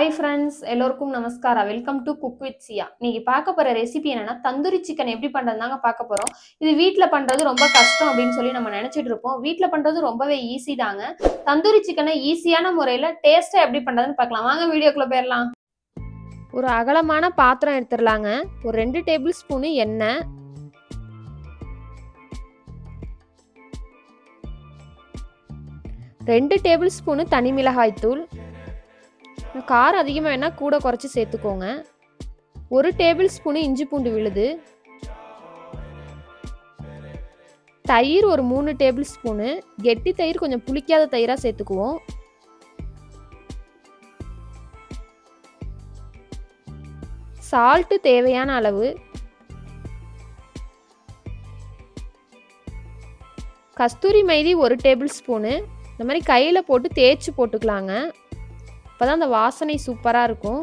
Hi friends எல்லோருக்கும் நமஸ்காரா? Welcome to cook with Chiya இன்னைக்கு பார்க்க போகிற ரெசிபி என்னன்னா தந்தூரி சிக்கன் எப்படி பண்ணுறதுனாங்க பார்க்க போகிறோம் இது வீட்டில் பண்ணுறது ரொம்ப கஷ்டம் அப்படின்னு சொல்லி நம்ம நினச்சிட்டு இருப்போம். வீட்டில் பண்ணுறது ரொம்பவே ஈஸி தாங்க. தந்தூரி சிக்கனை ஈஸியான முறையில் டேஸ்ட்டாக எப்படி பண்ணுறதுன்னு பார்க்கலாம். வாங்க வீடியோக்குள்ளே போயிடலாம் ஒரு அகலமான பாத்திரம் எடுத்துடலாங்க. ஒரு ரெண்டு டேபிள் ஸ்பூனு எண்ணெய். ரெண்டு டேபிள் ஸ்பூனு தனி மிளகாய் தூள் காரம் அதிகமாக வேணால் கூட குறைச்சி சேர்த்துக்கோங்க. ஒரு டேபிள் ஸ்பூனு இஞ்சி பூண்டு விழுது. தயிர் ஒரு மூணு டேபிள் ஸ்பூனு. கெட்டி தயிர் கொஞ்சம் புளிக்காத தயிராக சேர்த்துக்குவோம். சால்ட்டு தேவையான அளவு. கஸ்தூரி மைதி ஒரு டேபிள் ஸ்பூனு. இந்த மாதிரி கையில் போட்டு தேய்ச்சி போட்டுக்கலாங்க. அப்போ தான் அந்த வாசனை சூப்பராக இருக்கும்.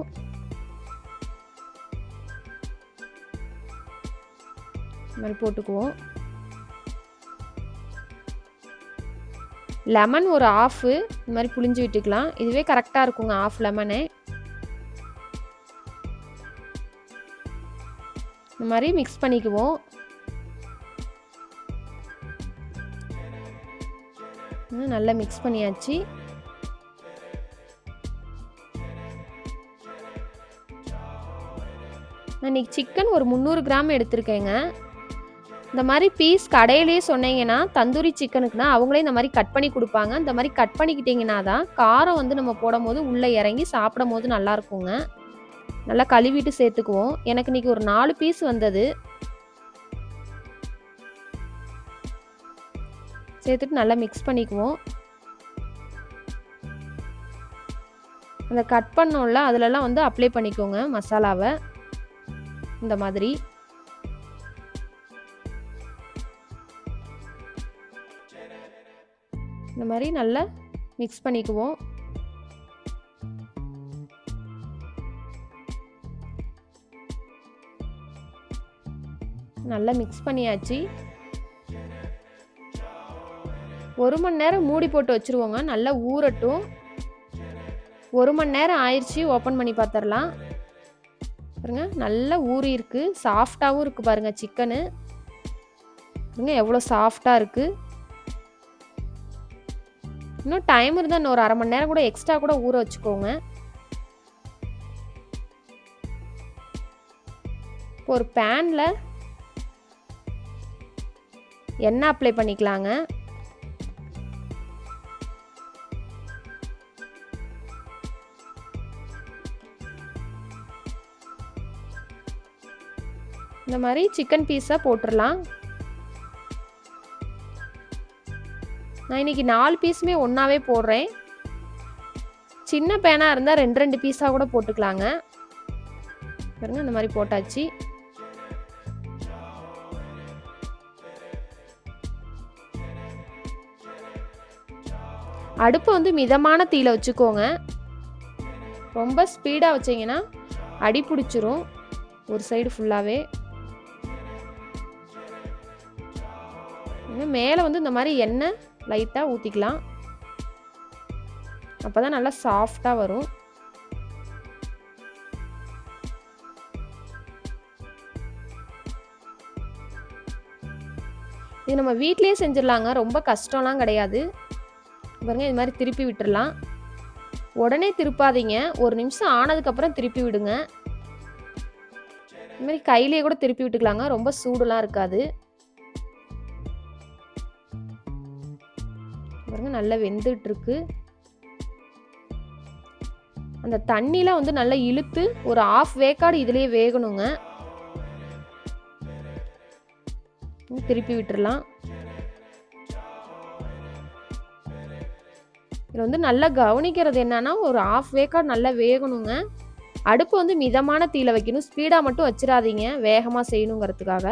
இது மாதிரி போட்டுக்குவோம். லெமன் ஒரு ஆஃபு இந்த மாதிரி புளிஞ்சு விட்டுக்கலாம். இதுவே கரெக்டாக இருக்குங்க ஆஃப் லெமனு இந்த மாதிரி மிக்ஸ் பண்ணிக்குவோம். நல்லா மிக்ஸ் பண்ணியாச்சு. நான் இன்றைக்கி சிக்கன் ஒரு முந்நூறு கிராம் எடுத்திருக்கேங்க. இந்த மாதிரி பீஸ் கடையிலேயே சொன்னீங்கன்னா தந்தூரி சிக்கனுக்குனா அவங்களே இந்த மாதிரி கட் பண்ணி கொடுப்பாங்க. இந்த மாதிரி கட் பண்ணிக்கிட்டிங்கன்னா தான் காரம் வந்து நம்ம போடும் போது உள்ளே இறங்கி சாப்பிடும் போது நல்லாயிருக்குங்க நல்லா கழுவிட்டு சேர்த்துக்குவோம். எனக்கு இன்றைக்கி ஒரு நாலு பீஸ் வந்தது. சேர்த்துட்டு நல்லா மிக்ஸ் பண்ணிக்குவோம். அந்த கட் பண்ணோம்ல அதிலலாம் வந்து அப்ளை பண்ணிக்கோங்க மசாலாவை. இந்த மாதிரி. இந்த மாதிரி நல்லா மிக்ஸ் பண்ணிக்குவோம். நல்லா மிக்ஸ் பண்ணியாச்சு. ஒரு மணி நேரம் மூடி போட்டு வச்சுருவோங்க. நல்லா ஊறட்டும். ஒரு மணி நேரம் ஆயிடுச்சு. ஓப்பன் பண்ணி பார்த்துடலாம் பாருங்க நல்லா ஊறி இருக்கு. சாஃப்டாகவும் இருக்குது பாருங்க சிக்கனு பாருங்க எவ்வளோ சாஃப்டாக இருக்குது இன்னும் டைம் இருந்தால் இன்னும் ஒரு அரை மணி நேரம் கூட எக்ஸ்ட்ரா கூட ஊற வச்சுக்கோங்க. இப்போ ஒரு பேனில் எண்ணெய் அப்ளை பண்ணிக்கலாங்க. இந்த மாதிரி சிக்கன் பீஸாக போட்டுடலாம் நான் இன்றைக்கி நாலு பீஸுமே ஒன்றாவே போடுறேன். சின்ன பேனாக இருந்தால் ரெண்டு ரெண்டு பீஸாக கூட போட்டுக்கலாங்க. பாருங்க இந்த மாதிரி போட்டாச்சு. அடுப்பு வந்து மிதமான தீயில் வச்சுக்கோங்க. ரொம்ப ஸ்பீடாக வச்சிங்கன்னா அடி பிடிச்சிரும். ஒரு சைடு ஃபுல்லாகவே மேலே வந்து இந்த மாதிரி எண்ணெய் லைட்டாக ஊற்றிக்கலாம் அப்போ தான் நல்லா சாஃப்டாக வரும். இது நம்ம வீட்லேயே செஞ்சிடலாங்க. ரொம்ப கஷ்டம்லாம் கிடையாது. பாருங்க இது மாதிரி திருப்பி விட்டுடலாம். உடனே திருப்பாதீங்க. ஒரு நிமிஷம் ஆனதுக்கப்புறம் திருப்பி விடுங்க. இது மாதிரி கையிலேயே கூட திருப்பி விட்டுக்கலாங்க. ரொம்ப சூடுலாம் இருக்காது. பாருங்க நல்லா வெந்துட்டுருக்கு. அந்த தண்ணிலாம் வந்து நல்லா இழுத்து ஒரு ஆஃப் வேக்காடு இதுலேயே வேகணுங்க. திருப்பி விட்டுறலாம். இதில் வந்து நல்லா கவனிக்கிறது என்னன்னா ஒரு ஆஃப் வேக்காடு நல்லா வேகணுங்க. அடுப்பு வந்து மிதமான தீயில வைக்கணும். ஸ்பீடாக மட்டும் வச்சிடாதீங்க. வேகமாக செய்யணுங்கிறதுக்காக.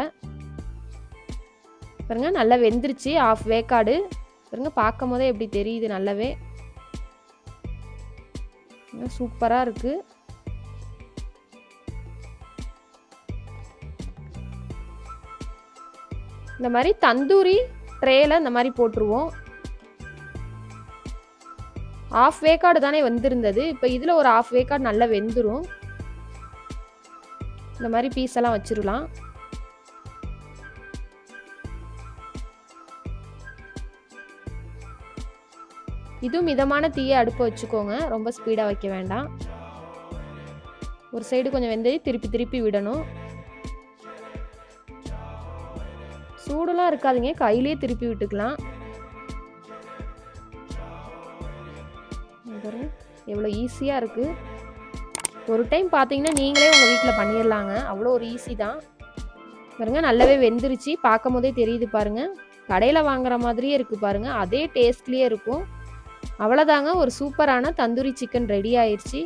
பாருங்க நல்லா வெந்துருச்சு ஆஃப் வேக்காடு. பாருங்க பார்க்கும் போதே எப்படி தெரியுது நல்லாவே. சூப்பராக இருக்கு. இந்த மாதிரி தந்தூரி ட்ரேல இந்த மாதிரி போட்டுருவோம். ஆஃப் வேக்காடு தானே வந்திருந்தது. இப்போ இதில் ஒரு ஆஃப் வேக்காடு நல்லா வெந்துடும் இந்த மாதிரி பீஸ் எல்லாம் வச்சிடலாம் இதுவும் மிதமான தீயை அடுப்பு வச்சுக்கோங்க. ரொம்ப ஸ்பீடாக வைக்க வேண்டாம். ஒரு சைடு கொஞ்சம் வெந்தது திருப்பி திருப்பி விடணும். சூடெல்லாம் இருக்காதுங்க. கையிலேயே திருப்பி விட்டுக்கலாம். எவ்வளோ ஈஸியாக இருக்குது ஒரு டைம் பார்த்தீங்கன்னா நீங்களே உங்கள் வீட்டில் பண்ணிடலாங்க. அவ்வளோ ஒரு ஈஸி தான். பாருங்க நல்லாவே வெந்துருச்சு. பார்க்கும் போதே தெரியுது பாருங்கள் கடையில் வாங்குற மாதிரியே இருக்குது பாருங்கள் அதே டேஸ்ட்லேயே இருக்கும். அவ்வளோதாங்க ஒரு சூப்பரான தந்தூரி சிக்கன் ரெடி ஆயிடுச்சு